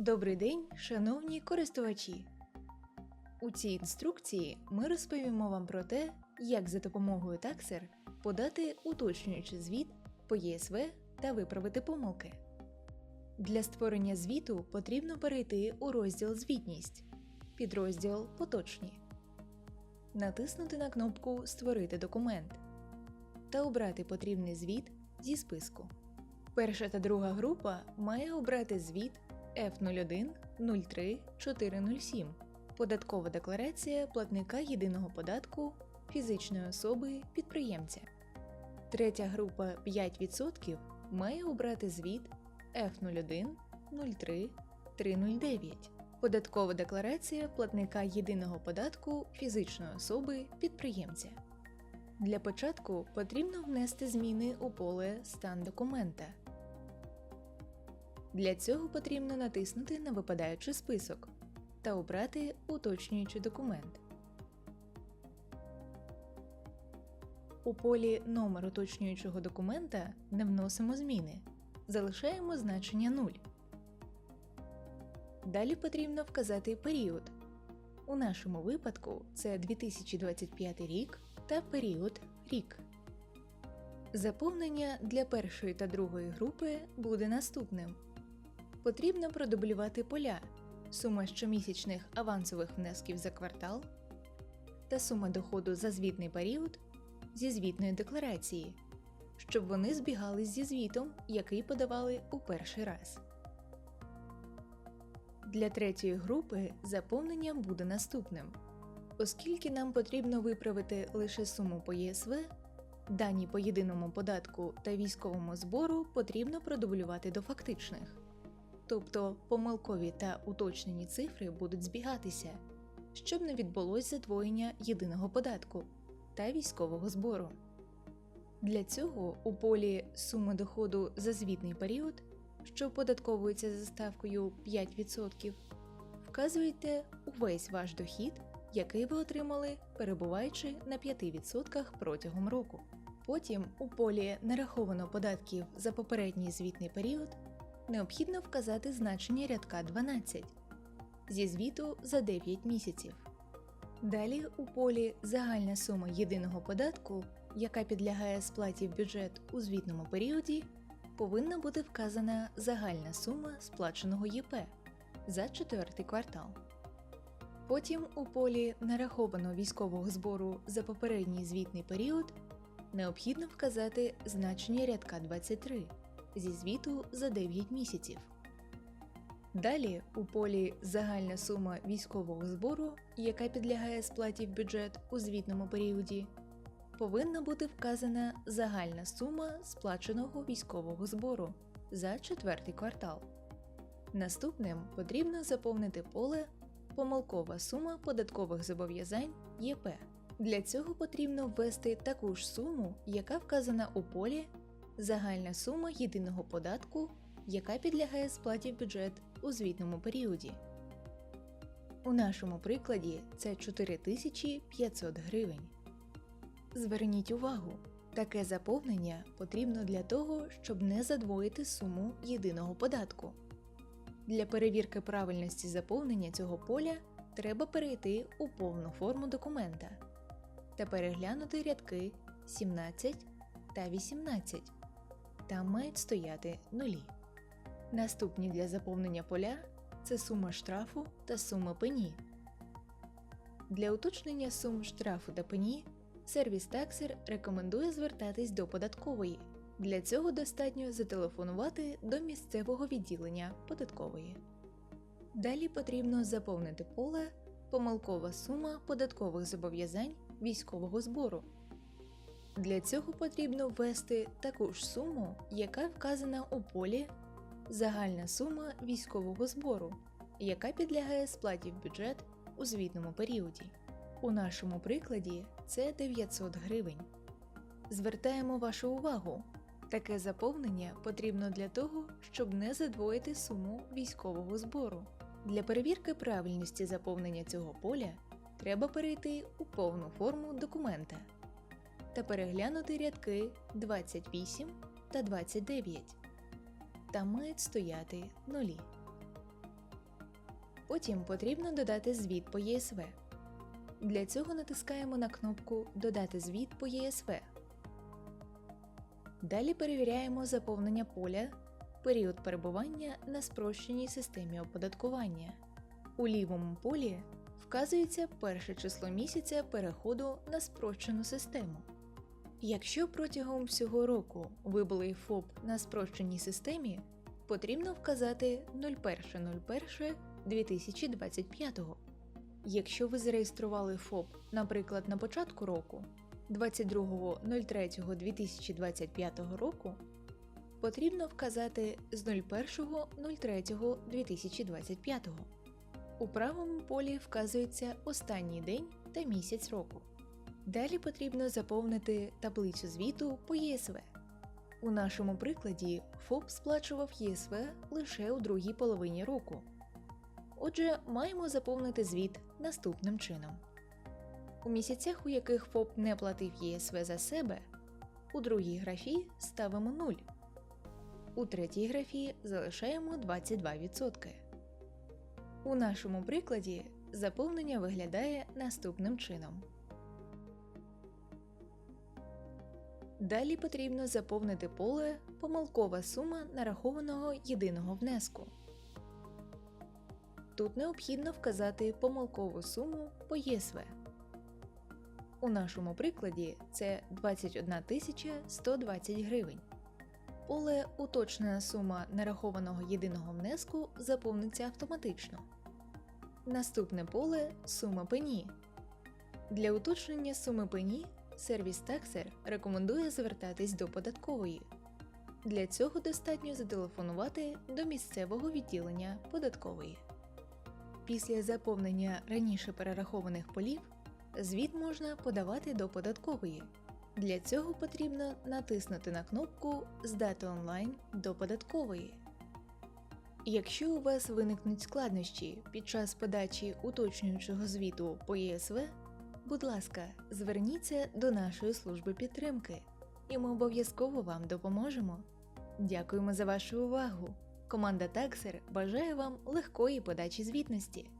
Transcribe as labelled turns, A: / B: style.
A: Добрий день, шановні користувачі! У цій інструкції ми розповімо вам про те, як за допомогою Taxer подати уточнюючий звіт по ЄСВ та виправити помилки. Для створення звіту потрібно перейти у розділ Звітність, підрозділ Поточні, натиснути на кнопку Створити документ та обрати потрібний звіт зі списку. Перша та друга група має обрати звіт F01 03 407 Податкова декларація платника єдиного податку фізичної особи підприємця. Третя група 5% має обрати звіт F01 03 309 Податкова декларація платника єдиного податку фізичної особи підприємця. Для початку потрібно внести зміни у поле Стан документа. Для цього потрібно натиснути на випадаючий список та обрати уточнюючий документ. У полі Номер уточнюючого документа не вносимо зміни. Залишаємо значення 0. Далі потрібно вказати період. У нашому випадку це 2025 рік та період рік. Заповнення для першої та другої групи буде наступним. Потрібно продублювати поля, сума щомісячних авансових внесків за квартал та сума доходу за звітний період зі звітної декларації, щоб вони збігались зі звітом, який подавали у перший раз. Для третьої групи заповнення буде наступним. Оскільки нам потрібно виправити лише суму по ЄСВ, дані по єдиному податку та військовому збору потрібно продублювати до фактичних. Тобто помилкові та уточнені цифри будуть збігатися, щоб не відбулось задвоєння єдиного податку та військового збору. Для цього у полі суми доходу за звітний період, що оподатковується за ставкою 5%, вказуєте увесь ваш дохід, який ви отримали, перебуваючи на 5% протягом року. Потім у полі нараховано податків за попередній звітний період необхідно вказати значення рядка 12 зі звіту за 9 місяців. Далі у полі Загальна сума єдиного податку, яка підлягає сплаті в бюджет у звітному періоді, повинна бути вказана загальна сума сплаченого ЄП за четвертий квартал. Потім у полі нарахованого військового збору за попередній звітний період необхідно вказати значення рядка 23 зі звіту за 9 місяців. Далі у полі Загальна сума військового збору, яка підлягає сплаті в бюджет у звітному періоді, повинна бути вказана загальна сума сплаченого військового збору за четвертий квартал. Наступним потрібно заповнити поле Помилкова сума податкових зобов'язань ЄП. Для цього потрібно ввести таку ж суму, яка вказана у полі Загальна сума єдиного податку, яка підлягає сплаті в бюджет у звітному періоді. У нашому прикладі це 4500 гривень. Зверніть увагу, таке заповнення потрібно для того, щоб не задвоїти суму єдиного податку. Для перевірки правильності заповнення цього поля треба перейти у повну форму документа та переглянути рядки 17 та 18. Там мають стояти нулі. Наступні для заповнення поля це сума штрафу та сума пені. Для уточнення сум штрафу та пені сервіс Taxer рекомендує звертатись до податкової. Для цього достатньо зателефонувати до місцевого відділення податкової. Далі потрібно заповнити поле Помилкова сума податкових зобов'язань військового збору. Для цього потрібно ввести таку ж суму, яка вказана у полі Загальна сума військового збору, яка підлягає сплаті в бюджет у звітному періоді. У нашому прикладі це 900 гривень. Звертаємо вашу увагу. Таке заповнення потрібно для того, щоб не задвоїти суму військового збору. Для перевірки правильності заповнення цього поля треба перейти у повну форму документа та переглянути рядки 28 та 29. Там мають стояти нулі. Потім потрібно додати звіт по ЄСВ. Для цього натискаємо на кнопку Додати звіт по ЄСВ. Далі перевіряємо заповнення поля, період перебування на спрощеній системі оподаткування. У лівому полі вказується перше число місяця переходу на спрощену систему. Якщо протягом всього року ви були ФОП на спрощеній системі, потрібно вказати 01.01.2025. Якщо ви зареєстрували ФОП, наприклад, на початку року 22.03.2025 року, потрібно вказати з 01.03.2025. У правому полі вказується останній день та місяць року. Далі потрібно заповнити таблицю звіту по ЄСВ. У нашому прикладі ФОП сплачував ЄСВ лише у другій половині року. Отже, маємо заповнити звіт наступним чином. У місяцях, у яких ФОП не платив ЄСВ за себе, у другій графі ставимо 0. У третій графі залишаємо 22%. У нашому прикладі заповнення виглядає наступним чином. Далі потрібно заповнити поле помилкова сума нарахованого єдиного внеску. Тут необхідно вказати помилкову суму по ЄСВ. У нашому прикладі це 21 120 гривень. Поле уточнена сума нарахованого єдиного внеску заповниться автоматично. Наступне поле сума пені. Для уточнення суми пені сервіс Таксер рекомендує звертатись до податкової. Для цього достатньо зателефонувати до місцевого відділення податкової. Після заповнення раніше перерахованих полів звіт можна подавати до податкової. Для цього потрібно натиснути на кнопку Здати онлайн до податкової. Якщо у вас виникнуть складнощі під час подачі уточнюючого звіту по ЄСВ, будь ласка, зверніться до нашої служби підтримки, і ми обов'язково вам допоможемо. Дякуємо за вашу увагу! Команда Таксер бажає вам легкої подачі звітності.